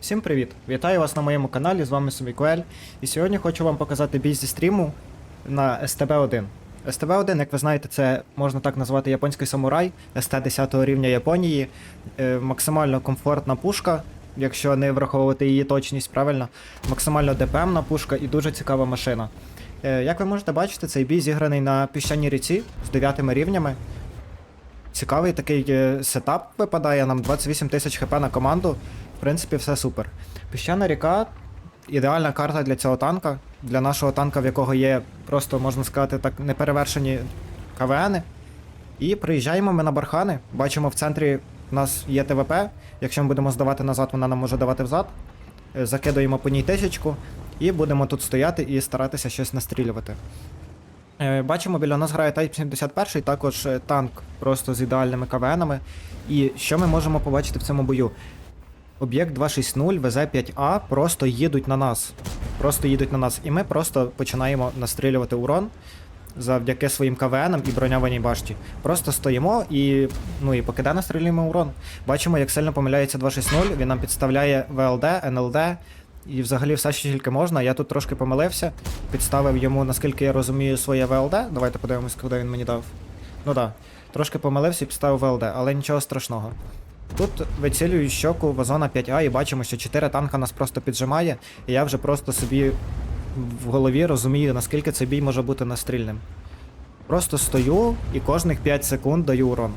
Всім привіт! Вітаю вас на моєму каналі, з вами Сумікуель. І сьогодні хочу вам показати бій зі стріму на СТБ-1. СТБ-1, як ви знаєте, це можна так назвати японський самурай, СТ 10 рівня Японії. Е, максимально комфортна пушка, якщо не враховувати її точність, правильно. Максимально ДПМна пушка і дуже цікава машина. Е, як ви можете бачити, цей бій зіграний на піщаній ріці з 9 рівнями. Цікавий такий е, сетап випадає, нам 28 тисяч хп на команду. В принципі, все супер. Піщана ріка ідеальна карта для цього танка, для нашого танка, в якого є просто, можна сказати, так, неперевершені КВНи. І приїжджаємо ми на бархани. Бачимо, в центрі у нас є ТВП. Якщо ми будемо здавати назад, вона нам може давати взад. Е, Закидуємо по ній тисячку і будемо тут стояти і старатися щось настрілювати. Е, Бачимо, біля нас грає Type 71, також е, танк просто з ідеальними КВНами. І що ми можемо побачити в цьому бою? Об'єкт 260 ВЗ-5А просто їдуть на нас. Просто їдуть на нас. І ми просто починаємо настрілювати урон завдяки своїм КВНам і броньованій башті. Просто стоїмо і, ну, і покиде настрілюємо урон. Бачимо, як сильно помиляється 260, він нам підставляє ВЛД, НЛД. І взагалі все, що тільки можна. Я тут трошки помилився. Підставив йому, наскільки я розумію, своє ВЛД. Давайте подивимось, куди він мені дав. Ну так. Да. Трошки помилився і підставив ВЛД, але нічого страшного. Тут вицілюю щоку вазона 5А і бачимо, що 4 танка нас просто піджимає, і я вже просто собі в голові розумію, наскільки цей бій може бути настрільним. Просто стою і кожних 5 секунд даю урон.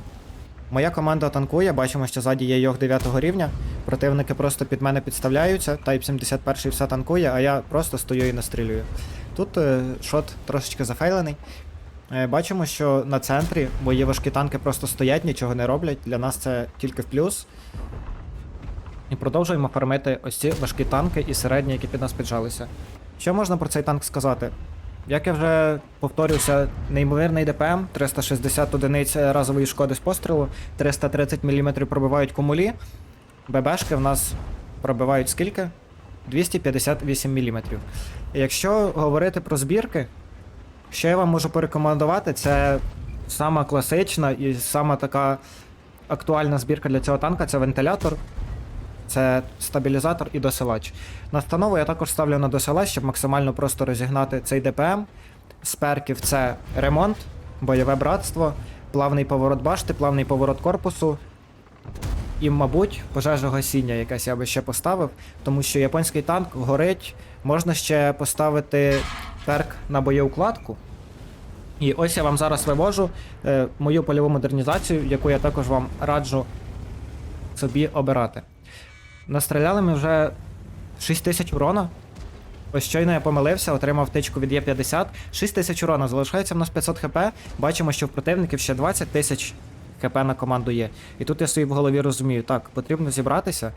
Моя команда танкує, бачимо, що ззаді є йог 9 рівня. Противники просто під мене підставляються, Type 71 все танкує, а я просто стою і настрілюю. Тут е, шот трошечки зафейлений. Е, Бачимо, що на центрі мої важкі танки просто стоять, нічого не роблять. Для нас це тільки в плюс. І продовжуємо фармити ось ці важкі танки і середні, які під нас піджалися. Що можна про цей танк сказати? Як я вже повторюся, неймовірний ДПМ, 360 одиниць разової шкоди з пострілу, 330 мм пробивають кумулі. ББшки в нас пробивають скільки? 258 мм. Якщо говорити про збірки, що я вам можу порекомендувати, це сама класична і сама така актуальна збірка для цього танка це вентилятор, це стабілізатор і досилач. На встанову я також ставлю на досилач, щоб максимально просто розігнати цей ДПМ. З перків це ремонт, бойове братство, плавний поворот башти, плавний поворот корпусу. І, мабуть, пожежогасіння якесь я би ще поставив, тому що японський танк горить. Можна ще поставити перк на боєукладку. І ось я вам зараз вивожу е, мою польову модернізацію, яку я також вам раджу собі обирати. Настріляли ми вже 6 тисяч урона. Ось щойно я помилився, отримав тичку від Є50. 6 тисяч урона, залишається в нас 500 хп. Бачимо, що в противників ще 20 тисяч хп на команду є. І тут я собі в голові розумію, так, потрібно зібратися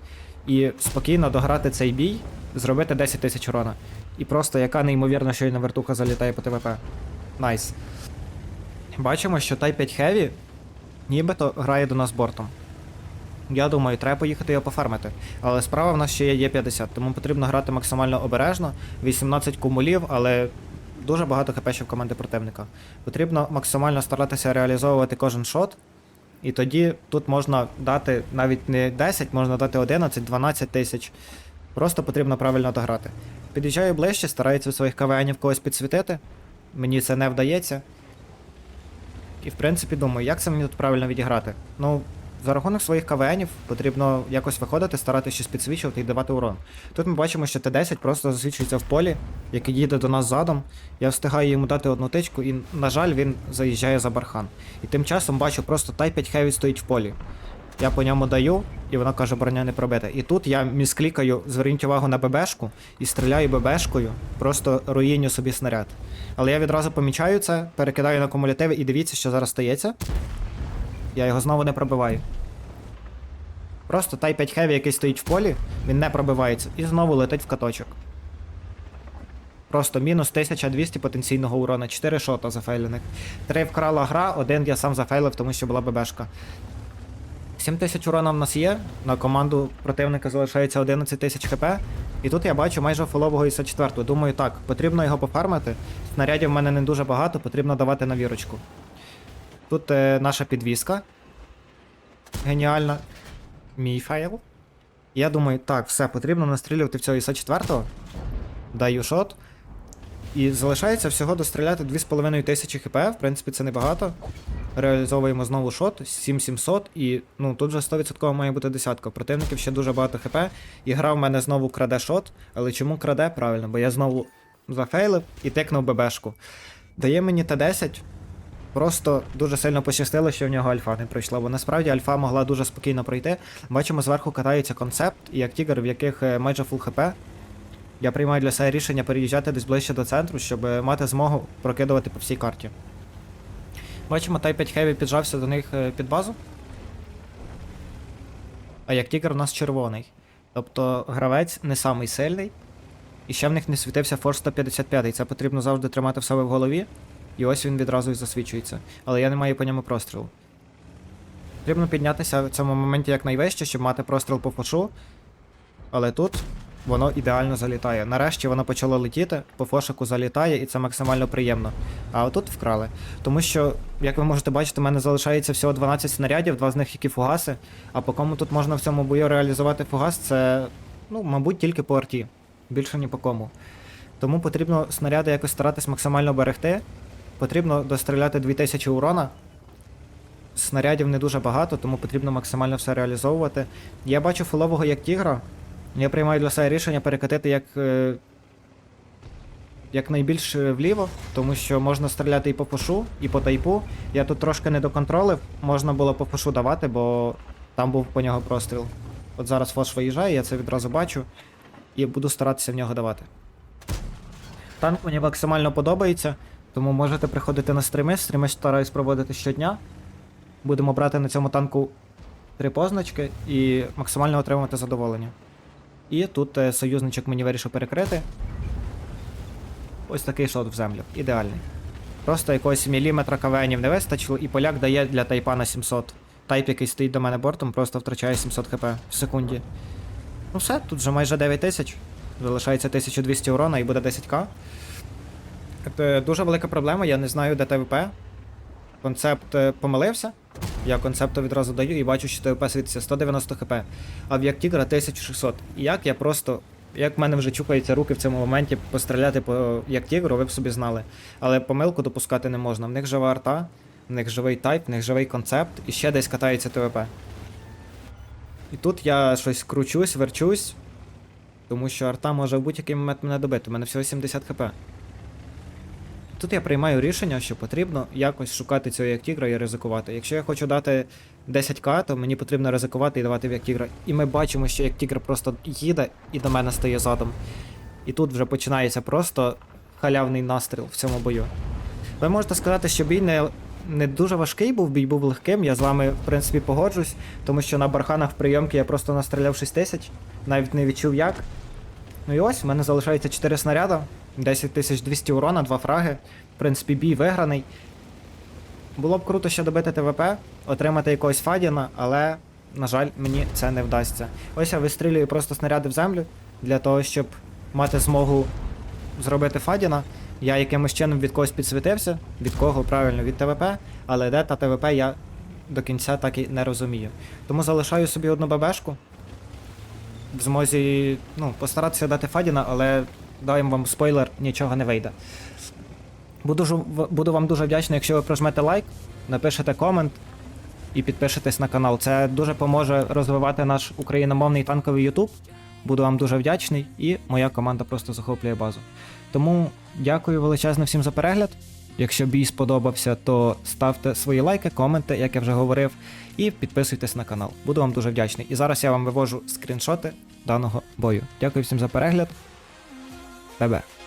і спокійно дограти цей бій, зробити 10 тисяч урона. І просто яка неймовірна щойно вертуха залітає по ТВП. Найс. Бачимо, що Type 5 Heavy нібито грає до нас бортом. Я думаю, треба поїхати його пофармити. Але справа в нас ще є Є50, тому потрібно грати максимально обережно. 18 кумулів, але дуже багато хп ще в команди противника. Потрібно максимально старатися реалізовувати кожен шот. І тоді тут можна дати навіть не 10, можна дати 11-12 тисяч. Просто потрібно правильно дограти. Під'їжджаю ближче, стараюся у своїх КВНів когось підсвітити. Мені це не вдається. І в принципі думаю, як це мені тут правильно відіграти? Ну, за рахунок своїх КВНів потрібно якось виходити, старатися щось підсвічувати і давати урон. Тут ми бачимо, що Т-10 просто засвічується в полі, який їде до нас задом. Я встигаю йому дати одну тичку, і, на жаль, він заїжджає за бархан. І тим часом бачу, просто Тай 5 Heavy стоїть в полі. Я по ньому даю, і вона каже, броня не пробита. І тут я місклікаю, зверніть увагу на ББшку і стріляю ББшкою, просто руїню собі снаряд. Але я відразу помічаю це, перекидаю на кумулятиви і дивіться, що зараз стається. Я його знову не пробиваю. Просто Type 5 Heavy, який стоїть в полі, він не пробивається і знову летить в каточок. Просто мінус 1200 потенційного урона, 4 шота зафейлених. 3 вкрала гра, один я сам зафейлив, тому що була ББшка. 7000 урона в нас є, на команду противника залишається 11 тисяч хп. І тут я бачу майже фолового іса 4 Думаю, так, потрібно його пофармити. Снарядів в мене не дуже багато, потрібно давати на вірочку. Тут е, наша підвіска. Геніальна. Мій файл. Я думаю, так, все, потрібно настрілювати в цього іса 4 Даю шот. І залишається всього достріляти 2,5 тисячі хп, в принципі, це небагато. Реалізовуємо знову шот, 7700, і ну тут вже 100% має бути десятка. Противників ще дуже багато хп. І гра в мене знову краде шот. Але чому краде? Правильно, бо я знову зафейлив і тикнув ББшку. Дає мені Т10. Просто дуже сильно пощастило, що в нього альфа не пройшла, бо насправді альфа могла дуже спокійно пройти. Бачимо, зверху катається концепт і як тігр, в яких е, майже фул хп. Я приймаю для себе рішення переїжджати десь ближче до центру, щоб е, мати змогу прокидувати по всій карті. Бачимо, Type 5 Heavy піджався до них е, під базу. А як тігр у нас червоний. Тобто гравець не самий сильний. І ще в них не світився Force 155, це потрібно завжди тримати в себе в голові. І ось він відразу і засвічується. Але я не маю по ньому прострілу. Потрібно піднятися в цьому моменті якнайвище, щоб мати простріл по фошу. Але тут воно ідеально залітає. Нарешті воно почало летіти, по фошику залітає, і це максимально приємно. А отут вкрали. Тому що, як ви можете бачити, в мене залишається всього 12 снарядів, два з них які фугаси. А по кому тут можна в цьому бою реалізувати фугас, це, ну, мабуть, тільки по арті. Більше ні по кому. Тому потрібно снаряди якось старатись максимально берегти. Потрібно достріляти 2000 урона. Снарядів не дуже багато, тому потрібно максимально все реалізовувати. Я бачу фолового як тігра. Я приймаю для себе рішення перекатити як. е, Як найбільш е, вліво, тому що можна стріляти і по пушу, і по тайпу. Я тут трошки не доконтролив, можна було по пушу давати, бо там був по нього простріл. От зараз фош виїжджає, я це відразу бачу, і буду старатися в нього давати. Танк мені максимально подобається, тому можете приходити на стріми. Стріми стараюсь проводити щодня. Будемо брати на цьому танку три позначки і максимально отримувати задоволення. І тут е, союзничок мені вирішив перекрити. Ось такий шот в землю. Ідеальний. Просто якогось міліметра кавенів не вистачило, і поляк дає для тайпа на 700. Тайп, який стоїть до мене бортом, просто втрачає 700 хп в секунді. Ну все, тут вже майже 9000. Залишається 1200 урона і буде 10к. Це дуже велика проблема, я не знаю, де ТВП. Концепт е, помилився. Я концепту відразу даю і бачу, що ТВП світиться 190 хп, а в як Тігра 1600. І як я просто. Як в мене вже чукаються руки в цьому моменті постріляти по як Тігру, ви б собі знали. Але помилку допускати не можна. В них жива арта, в них живий тайп, в них живий концепт, і ще десь катається ТВП. І тут я щось кручусь, верчусь, тому що арта може в будь-який момент мене добити. У мене всього 70 хп. Тут я приймаю рішення, що потрібно якось шукати цього як тігра і ризикувати. Якщо я хочу дати 10к, то мені потрібно ризикувати і давати в як тігра. І ми бачимо, що як тігр просто їде і до мене стає задом. І тут вже починається просто халявний настріл в цьому бою. Ви можете сказати, що бій не, не дуже важкий був, бій був легким. Я з вами, в принципі, погоджусь, тому що на барханах в прийомки я просто настріляв 6 тисяч, навіть не відчув як. Ну і ось, в мене залишається 4 снаряда, 10200 урона, 2 фраги. В принципі, бій виграний. Було б круто ще добити ТВП, отримати якогось Фадіна, але, на жаль, мені це не вдасться. Ось я вистрілюю просто снаряди в землю для того, щоб мати змогу зробити Фадіна. Я якимось чином від когось підсвітився, від кого правильно від ТВП, але де та ТВП я до кінця так і не розумію. Тому залишаю собі одну ББшку. В змозі ну, постаратися дати Фадіна, але даємо вам спойлер, нічого не вийде. Буду, буду вам дуже вдячний, якщо ви прожмете лайк, напишете комент і підпишетесь на канал. Це дуже поможе розвивати наш україномовний танковий YouTube. Буду вам дуже вдячний, і моя команда просто захоплює базу. Тому дякую величезно всім за перегляд. Якщо бій сподобався, то ставте свої лайки, коменти, як я вже говорив, і підписуйтесь на канал. Буду вам дуже вдячний. І зараз я вам вивожу скріншоти даного бою. Дякую всім за перегляд. Bye bye.